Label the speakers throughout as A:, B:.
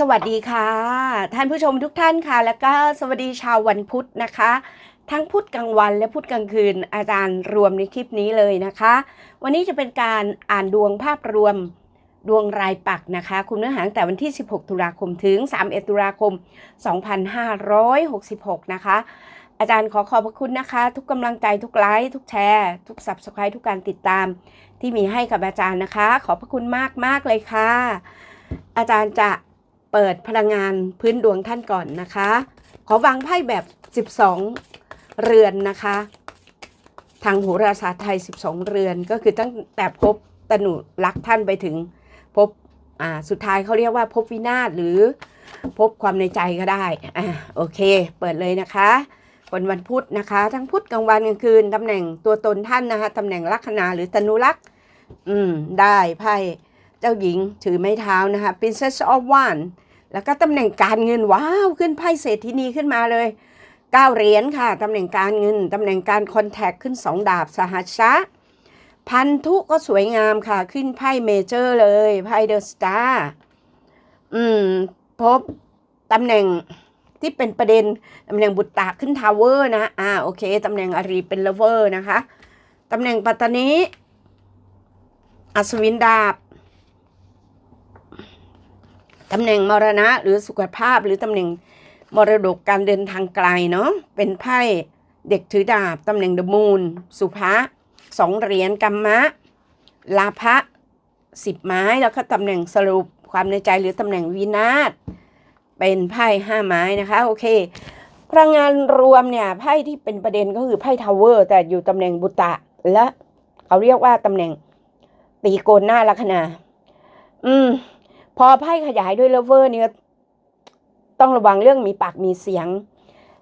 A: สวัสดีค่ะ ท่านผู้ชมทุกท่านค่ะ แล้วก็สวัสดีชาววันพุธนะคะ ทั้งพุธกลางวันและพุธกลางคืนอาจารย์รวมในคลิปนี้เลยนะคะ วันนี้จะเป็นการอ่านดวงภาพรวมดวงรายปักนะคะ คุณเนื้อหาตั้งแต่วันที่ 16 ตุลาคมถึง 31 ตุลาคม 2566 นะคะ อาจารย์ขอขอบพระคุณนะคะ ทุกกำลังใจทุกไลค์ทุกแชร์ ทุก subscribe ทุกการติดตาม ที่มีให้กับอาจารย์นะคะ ขอบพระคุณมากมากๆเลยค่ะ อาจารย์จะ เปิดพลังงานพื้นดวงท่านก่อนนะคะ ขอวางไพ่แบบ 12 เรือนนะคะ ทางโหราศาสตร์ไทย 12 เรือนก็คือตั้งแต่พบตนุรักท่านไปถึงพบอ่าสุดท้ายเขาเรียกว่าพบวินาศหรือพบความในใจก็ได้อ่าโอเค เปิดเลยนะคะวันวันพุธนะคะ ทั้งพุธกลางวันกลางคืนตำแหน่งตัวตนท่านนะคะตำแหน่งลัคนาหรือตนุรักษ์อืมได้ไพ่ เจ้าหญิงถือไม้เท้านะคะ Princess of Wands แล้วก็ตำแหน่งการเงินว้าวขึ้นไพ่เศรษฐินีขึ้นมาเลยเก้าเหรียญค่ะตำแหน่งการเงินตำแหน่งการคอนแทคขึ้นสองดาบสหัชะพันธุก็สวยงามค่ะ ขึ้นไพ่เมเจอร์เลยไพ่เดอะสตาร์อืม พบตำแหน่งที่เป็นประเด็นตำแหน่งบุตรตาขึ้นทาวเวอร์นะ อ่าโอเคตำแหน่งอารีเป็นเลเวอร์นะคะตำแหน่งปัตตานีอัศวินดาบ ตำแหน่งมรณะหรือสุขภาพหรือตำแหน่งมรดกการเดินทางไกลเนาะเป็นไพ่เด็กถือดาบตำแหน่งเดมูนสุภะสองเหรียญกัมมะ ลาภะสิบไม้แล้วก็ตำแหน่งสรุปความในใจหรือตำแหน่งวินาศเป็นไพ่ห้าไม้นะคะโอเคพลังงานรวมเนี่ยไพ่ที่เป็นประเด็นก็คือไพ่ทาวเวอร์แต่อยู่ตำแหน่งบุตะ และเขาเรียกว่าตำแหน่งตีโกนหน้าลัคนา อืม พอไพ่ขยายด้วยเลเวอร์เนี่ยต้องระวังเรื่องมีปากมีเสียง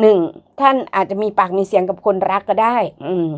A: หนึ่งท่านอาจจะมีปากมีเสียงกับคนรักก็ได้ อืม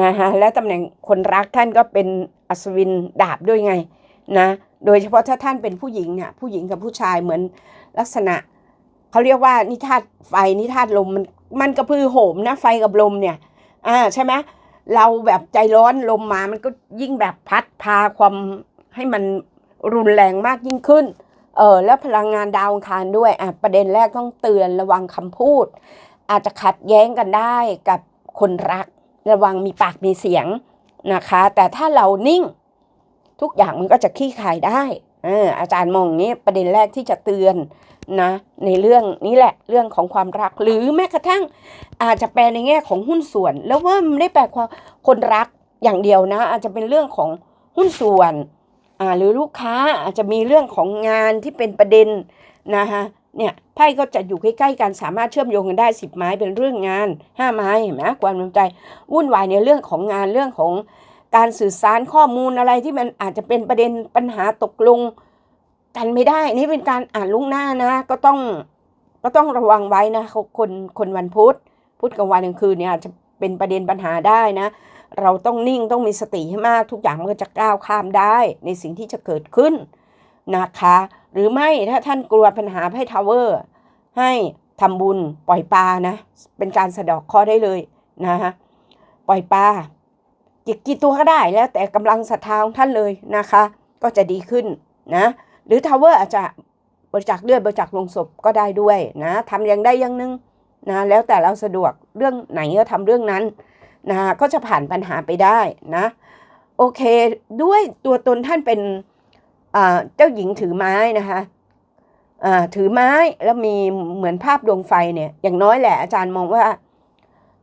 A: นะฮะและตำแหน่งคนรักท่านก็เป็นอัศวินดาบด้วยไงนะ โดยเฉพาะถ้าท่านเป็นผู้หญิงเนี่ยผู้หญิงกับผู้ชายเหมือนลักษณะเขาเรียกว่านิทาตไฟนิทาตลมมันมันกระพือโหมนะไฟกับลมเนี่ย อ่าใช่ไหมเราแบบใจร้อนลมมามันก็ยิ่งแบบพัดพาความให้มัน รุนแรงมากยิ่งขึ้น เออแล้วพลังงานดาวอังคารด้วยอะประเด็นแรกต้องเตือนระวังคำพูด อาจจะขัดแย้งกันได้กับคนรัก ระวังมีปากมีเสียงนะคะ แต่ถ้าเรานิ่ง ทุกอย่างมันก็จะขี้ขายได้เอออาจารย์มองนี้ประเด็นแรกที่จะเตือนนะในเรื่องนี้แหละเรื่องของความรัก หรือแม้กระทั่งอาจจะแปลในแง่ของหุ้นส่วน แล้วว่ามันไม่ได้แปลความคนรักอย่างเดียวนะ อาจจะเป็นเรื่องของหุ้นส่วน หรือลูกค้าอาจจะมีเรื่องของงานที่เป็นประเด็นนะคะเนี่ยไพ่ก็จะอยู่ใกล้ๆกันสามารถเชื่อมโยงกันได้สิบไม้เป็นเรื่องงานห้าไม้เห็นไหมความสนใจวุ่นวายในเรื่องของงานเรื่องของการสื่อสารข้อมูลอะไรที่มันอาจจะเป็นประเด็นปัญหาตกลงกันไม่ได้ นี่เป็นการอ่านลุงหน้านะ ก็ต้องก็ต้องระวังไว้นะคนคนวันพุธพุธกับวันกลางคืนเนี่ยอาจจะเป็นประเด็นปัญหาได้นะ เราต้องนิ่งต้องมีสติให้มากทุกอย่างมันก็จะก้าวข้ามได้ในสิ่งที่จะเกิดขึ้นนะคะ หรือไม่ถ้าท่านกลัวปัญหาให้ทาวเวอร์ให้ทำบุญปล่อยปลานะ เป็นการสะดอกข้อได้เลยนะฮะปล่อยปลากี่กี่ตัวก็ได้แล้ว แต่กำลังศรัทธาของท่านเลยนะคะ ก็จะดีขึ้นนะ หรือทาวเวอร์อาจจะบริจาคเลือดบริจาคลงศพก็ได้ด้วยนะทำอย่างได้อย่างหนึงนะแล้วแต่เราสะดวกเรื่องไหนก็ทำเรื่องนั้น นะก็จะผ่านปัญหาไปได้นะ โอเคด้วยตัวตนท่านเป็นเจ้าหญิงถือไม้นะคะถือไม้แล้วมีเหมือนภาพดวงไฟเนี่ยอย่างน้อยแหละอาจารย์มองว่า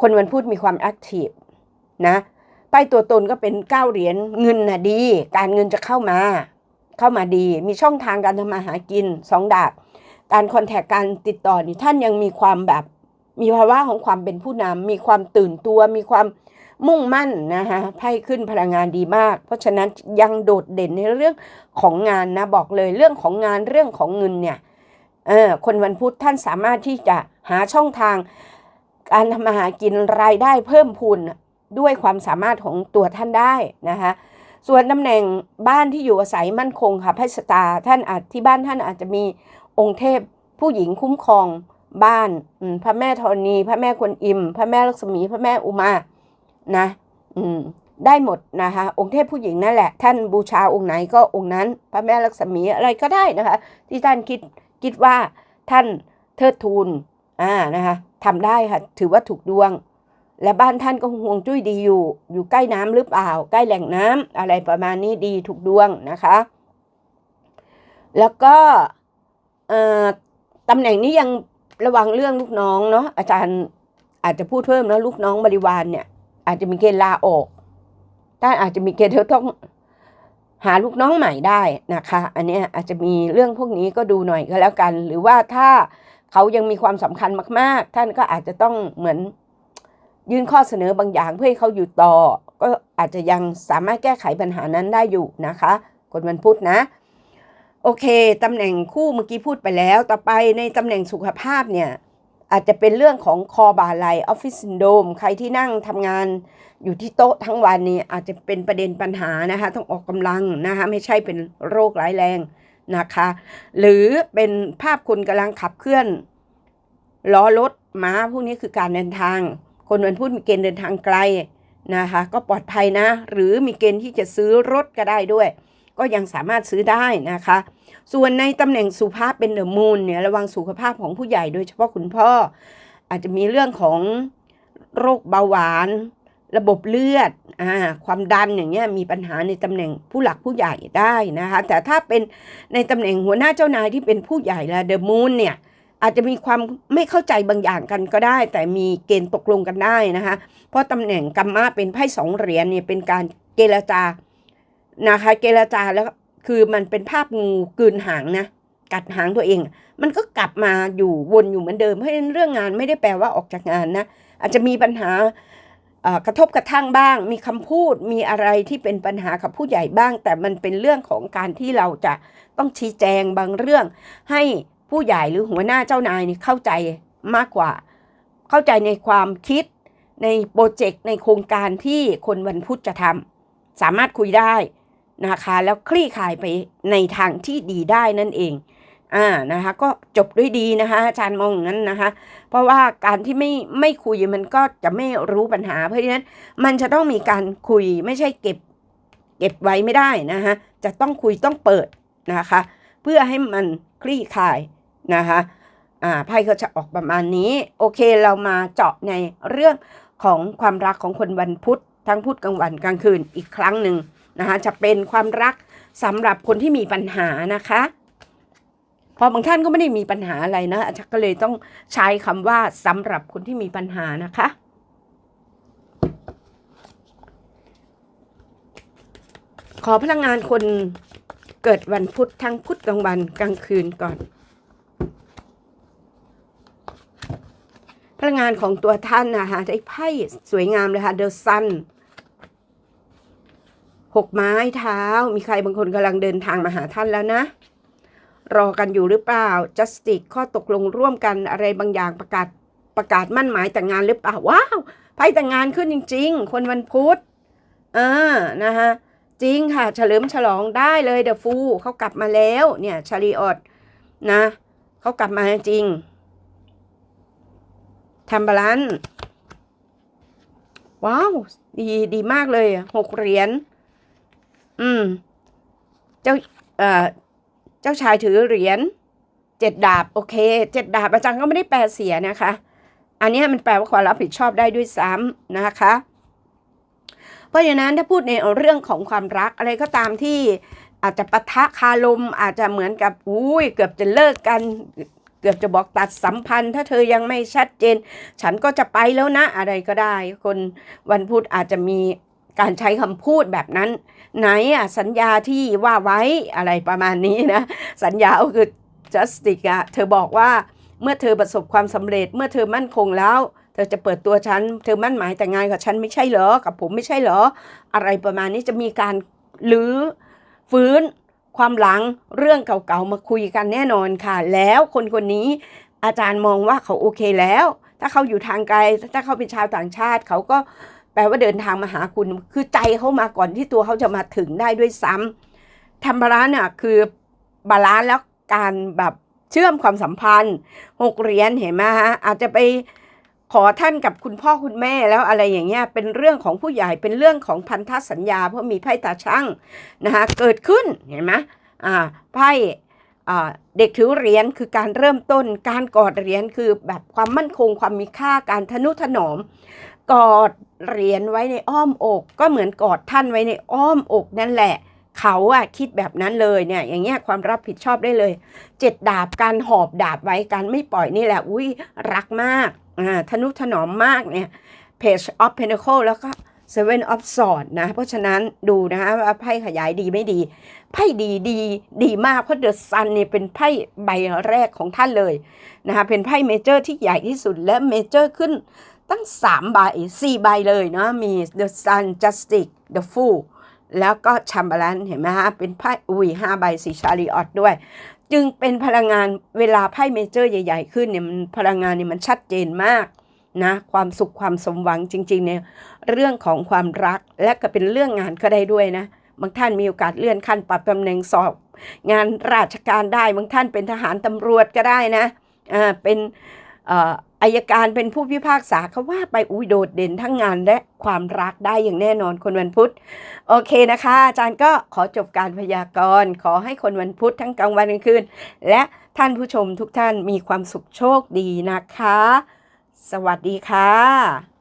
A: คนวันพูดมีความแอคทีฟนะไปตัวตนก็เป็นเก้าเหรียญเงินนะดี การเงินจะเข้ามา เข้ามาดี มีช่องทางการทำมาหากินสองดาบ การคอนแทคการติดต่อนี่ท่านยังมีความแบบ มีภาวะของความเป็นผู้นำมีความตื่นตัว มีความมุ่งมั่นนะคะไพ่ขึ้นพลังงานดีมาก เพราะฉะนั้นยังโดดเด่นในเรื่องของงานนะบอกเลยเรื่องของงานเรื่องของเงินเนี่ยเออคนวันพุธท่านสามารถที่จะหาช่องทาง การทำมาหากินรายได้เพิ่มพูนด้วยความสามารถของตัวท่านได้นะคะส่วนตำแหน่งบ้านที่อยู่อาศัยมั่นคงค่ะพระสตาท่านอาจที่บ้านท่านอาจจะมีองค์เทพผู้หญิงคุ้มครอง บ้านพระแม่ธรณี พระแม่กวนอิม พระแม่ลักษมี พระแม่อุมานะได้หมดนะคะองค์เทพผู้หญิงนั่นแหละ ท่านบูชาองค์ไหนก็องค์นั้น พระแม่ลักษมีอะไรก็ได้นะคะ ที่ท่านคิดคิดว่าท่านเทิดทูนอ่านะคะทำได้ค่ะถือว่าถูกดวง และบ้านท่านก็ห่วงจุ้ยดีอยู่ อยู่ใกล้น้ำหรือเปล่า ใกล้แหล่งน้ำอะไรประมาณนี้ดีถูกดวงนะคะ แล้วก็ตำแหน่งนี้ยัง ระวังเรื่องลูกน้องเนาะอาจารย์อาจจะพูดเพิ่มนะลูกน้องบริวารเนี่ย อาจจะมีเกณฑ์ลาออกท่านอาจจะมีเกณฑ์ที่ต้องหาลูกน้องใหม่ได้นะคะ อันนี้อาจจะมีเรื่องพวกนี้ก็ดูหน่อยก็แล้วกัน หรือว่าถ้าเขายังมีความสำคัญมาก ๆ ท่านก็อาจจะต้องเหมือนยื่นข้อเสนอบางอย่างเพื่อให้เขาอยู่ต่อ ก็อาจจะยังสามารถแก้ไขปัญหานั้นได้อยู่นะคะคนวันพุธนะ โอเคตำแหน่งคู่เมื่อกี้พูดไปแล้ว ต่อไปในตำแหน่งสุขภาพเนี่ยอาจจะเป็นเรื่องของคอบาไหลออฟฟิศซินโดมใครที่นั่งทำงานอยู่ที่โต๊ะทั้งวันนี้อาจจะเป็นประเด็นปัญหานะคะต้องออกกำลังนะคะไม่ใช่เป็นโรคร้ายแรงนะคะ หรือเป็นภาพคนกำลังขับเคลื่อนล้อรถม้าพวกนี้คือการเดินทาง คนวันพูดมีเกณฑ์เดินทางไกลนะคะ ก็ปลอดภัยนะ หรือมีเกณฑ์ที่จะซื้อรถก็ได้ด้วย ก็ยังสามารถซื้อได้นะคะ ส่วนในตำแหน่งสุภาพเป็นเดอะมูนเนี่ยระวังสุขภาพของผู้ใหญ่โดยเฉพาะคุณพ่อ อาจจะมีเรื่องของโรคเบาหวาน ระบบเลือดอ่าความดันอย่างเงี้ยมีปัญหาในตำแหน่งผู้หลักผู้ใหญ่ได้นะคะแต่ถ้าเป็นในตำแหน่งหัวหน้าเจ้านายที่เป็นผู้ใหญ่และเดอะมูนเนี่ยอาจจะมีความไม่เข้าใจบางอย่างกันก็ได้ แต่มีเกณฑ์ตกลงกันได้นะคะ เพราะตำแหน่งกัมมะเป็นไพ่สองเหรียญเนี่ยเป็นการเจรจา นะคะเจรจาแล้วคือมันเป็นภาพงูกืนหางนะกัดหางตัวเอง มันก็กลับมาอยู่วนอยู่เหมือนเดิมเพราะฉะนั้นเรื่องงานไม่ได้แปลว่าออกจากงานนะอาจจะมีปัญหากระทบกระทั่งบ้าง มีคำพูดมีอะไรที่เป็นปัญหากับผู้ใหญ่บ้าง แต่มันเป็นเรื่องของการที่เราจะต้องชี้แจงบางเรื่อง ให้ผู้ใหญ่หรือหัวหน้าเจ้านายนี่เข้าใจมากกว่า เข้าใจในความคิดในโปรเจกต์ในโครงการที่คนวันพุธจะทำสามารถคุยได้ นะคะ แล้วคลี่คลายไปในทางที่ดีได้นั่นเองอ่านะคะก็จบด้วยดีนะคะอาจารย์มองอย่างนั้นนะคะ เพราะว่าการที่ไม่ไม่คุยมันก็จะไม่รู้ปัญหา เพราะฉะนั้นมันจะต้องมีการคุยไม่ใช่เก็บ เก็บไว้ไม่ได้นะคะจะต้องคุยต้องเปิดนะคะ เพื่อให้มันคลี่คลายนะคะอ่าไพ่ก็จะออกประมาณนี้ โอเคเรามาเจาะในเรื่องของความรักของคนวันพุธทั้งพุธกลางวันกลางคืนอีกครั้งหนึ่ง นะคะจะเป็นความรักสำหรับคนที่มีปัญหานะคะพอบางท่านก็ไม่ได้มีปัญหาอะไรนะอาจารย์ก็เลยต้องใช้คำว่าสำหรับคนที่มีปัญหานะคะ ขอพลังงานคนเกิดวันพุธทั้งพุธกลางวันกลางคืนก่อน พลังงานของตัวท่านนะคะได้ไพ่สวยงามเลยค่ะเดอะซัน หกไม้เท้า มีใครบางคนกำลังเดินทางมาหาท่านแล้วนะ รอกันอยู่หรือเปล่า justice ข้อตกลงร่วมกันอะไรบางอย่างประกาศประกาศมั่นหมายแต่งงานหรือเปล่าว้าวไพ่แต่งงานขึ้นจริง ๆ คนวันพุธอ่านะคะจริงค่ะ เฉลิมฉลองได้เลยเดอะฟูเขากลับมาแล้วเนี่ยชาลีออดนะเขากลับมาจริงทำบาลานซ์ว้าว ดี ดีมากเลยหกเหรียญ อืม เจ้า เอ่อ เจ้าชายถือเหรียญเจ็ดดาบ โอเค เจ็ดดาบอาจารย์ก็ไม่ได้แปลเสียนะคะ อันนี้มันแปลว่าความรับผิดชอบได้ด้วยซ้ำนะคะ เพราะฉะนั้นถ้าพูดในเรื่องของความรักอะไรก็ตามที่อาจจะปะทะคารมอาจจะเหมือนกับอุ้ยเกือบจะเลิกกัน เกือบจะบอกตัดสัมพันธ์ ถ้าเธอยังไม่ชัดเจน ฉันก็จะไปแล้วนะอะไรก็ได้ คนวันพุธอาจจะมี การใช้คำพูดแบบนั้น ไหนอะสัญญาที่ว่าไว้อะไรประมาณนี้นะ สัญญาก็คือ justice อะเธอบอกว่าเมื่อเธอประสบความสำเร็จเมื่อเธอมั่นคงแล้ว เธอจะเปิดตัวฉัน เธอมั่นหมายแต่งงานกับฉันไม่ใช่เหรอ กับผมไม่ใช่เหรอ อะไรประมาณนี้จะมีการลื้อฟื้นความหลังเรื่องเก่าๆมาคุยกันแน่นอนค่ะ แล้วคนคนนี้อาจารย์มองว่าเขาโอเคแล้ว ถ้าเขาอยู่ทางไกล ถ้าเขาเป็นชาวต่างชาติเขาก็ แปลว่าเดินทางมาหาคุณคือใจเขามาก่อนที่ตัวเขาจะมาถึงได้ด้วยซ้ำทำบาลานซ์น่ะคือบาลานซ์แล้วการแบบเชื่อมความสัมพันธ์หกเหรียญเห็นไหมฮะอาจจะไปขอท่านกับคุณพ่อคุณแม่แล้วอะไรอย่างเงี้ยเป็นเรื่องของผู้ใหญ่เป็นเรื่องของพันธสัญญา เพราะมีไพ่ตาช่างนะคะเกิดขึ้นเห็นไหมอ่าไพ่อ่าเด็กถือเหรียญคือการเริ่มต้น การกอดเหรียญคือแบบความมั่นคงความมีค่าการทนุถนอม กอดเหรียญไว้ในอ้อมอก ก็เหมือนกอดท่านไว้ในอ้อมอกนั่นแหละ เขาอะคิดแบบนั้นเลยเนี่ย อย่างเงี้ยความรับผิดชอบได้เลยเจ็ดดาบการหอบดาบไว้การไม่ปล่อยนี่แหละ อุ้ยรักมากอ่าทนุถนอมมากเนี่ย Page of Pentacle แล้วก็ Seven of Swords นะ เพราะฉะนั้นดูนะว่าไพ่ขยายดีไม่ดี ไพ่ดีดีดีมาก เพราะ The Sun เนี่ยเป็นไพ่ใบแรกของท่านเลยนะคะเป็นไพ่เมเจอร์ที่ใหญ่ที่สุดและเมเจอร์ขึ้น ตั้ง 3 ใบ 4 ใบเลยเนาะมี The Sun Justice The Fool แล้วก็ชัมเบลันเห็นไหมฮะ เป็นไพ่อุ้ยห้าใบสีชาลีออตด้วย จึงเป็นพลังงานเวลาไพ่เมเจอร์ใหญ่ ๆ ขึ้นเนี่ยมันพลังงานเนี่ยมันชัดเจนมากนะความสุขความสมหวังจริงๆเนี่ยเรื่องของความรักและก็เป็นเรื่องงานก็ได้ด้วยนะ บางท่านมีโอกาสเลื่อนขั้นปรับตำแหน่งสอบ งานราชการได้ บางท่านเป็นทหารตำรวจก็ได้นะอ่าเป็น อายการเป็นผู้พิพากษาเขาว่าไปอุ้ยโดดเด่นทั้งงานและความรักได้อย่างแน่นอนคนวันพุธ โอเคนะคะ อาจารย์ก็ขอจบการพยากรณ์ ขอให้คนวันพุธทั้งกลางวันกลางคืน และท่านผู้ชมทุกท่านมีความสุขโชคดีนะคะ สวัสดีค่ะ